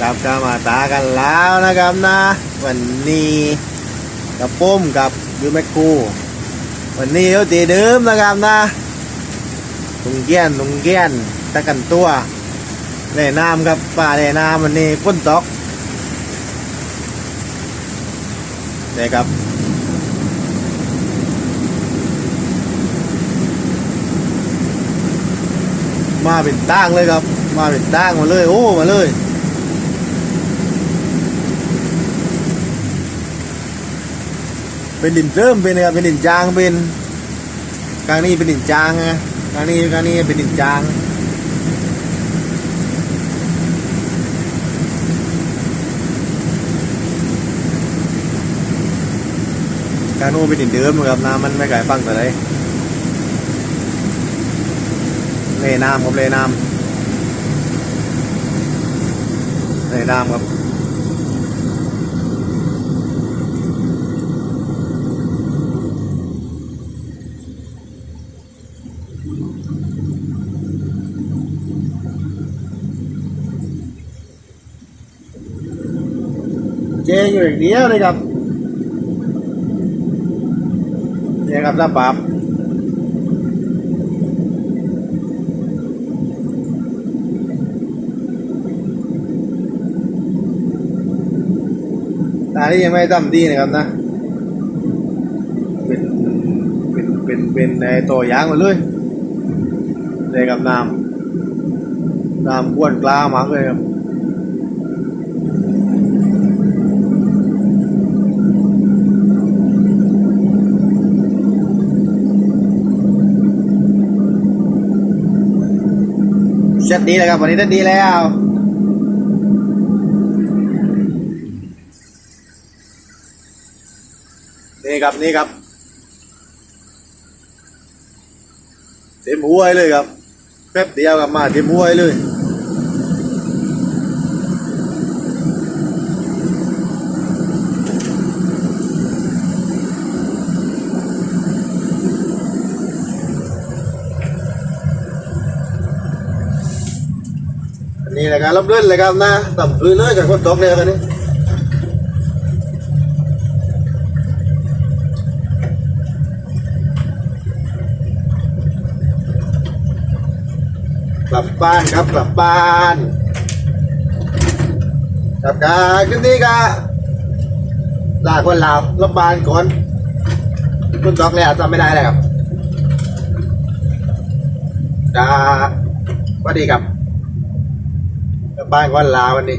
ครับก็มาตากันแล้วนะครับนะ วันนี้กับปุ้มกับยูแมคคูวันนี้เขาตีเดิมนะครับนะลุงเกี้ยนลุงเกี้ยนตะกันตัวเล่น้ำครับป่าเล่น้ำวันนี้ฝนตกนี่ครับมาเป็นตั้งเลยครับ มาเป็นตั้งมาเลย โอ้ มาเลย เป็นดินเริ่มเป็นครับเป็นดินจางเป็นกลางนี้เป็นดินจางไงกลางนี้กลางนี้เป็นดินจางกลางโน้นเป็นดินเดิมครับน้ำมันไม่ไก่ฟังแต่ไรเล่น้ำครับเล่น้ำเล่น้ำครับ เจอยู่อย่างเดียวเลยครับเนี่ยครับระปับตาที่ยังไม่ตั้มดีนะครับนะ เป็น เป็น เป็น เป็นในตัวยางหมาเลยเลยกับน้ำน้ำกวนกล้ามากเลยครับ เซตดีเลยครับ วันนี้ได้ดีแล้วนี่ครับนี่ครับเต็มหัวเลยครับแป๊บเดียวกับมาเต็มหัวเลย นนี่แหละครับรับเล่นเลยครับนะต่ำพื้นเลยจากคนตกเลยครับอันนี้กลับบ้านครับกลับบ้านกลับการขึ้นนี่ก็ลาคนลาวลบบานก่อนคุณตอกแล้วจำไม่ได้แล้วครับจ้าสวัสดีครับ บ้านก็ลาวันนี้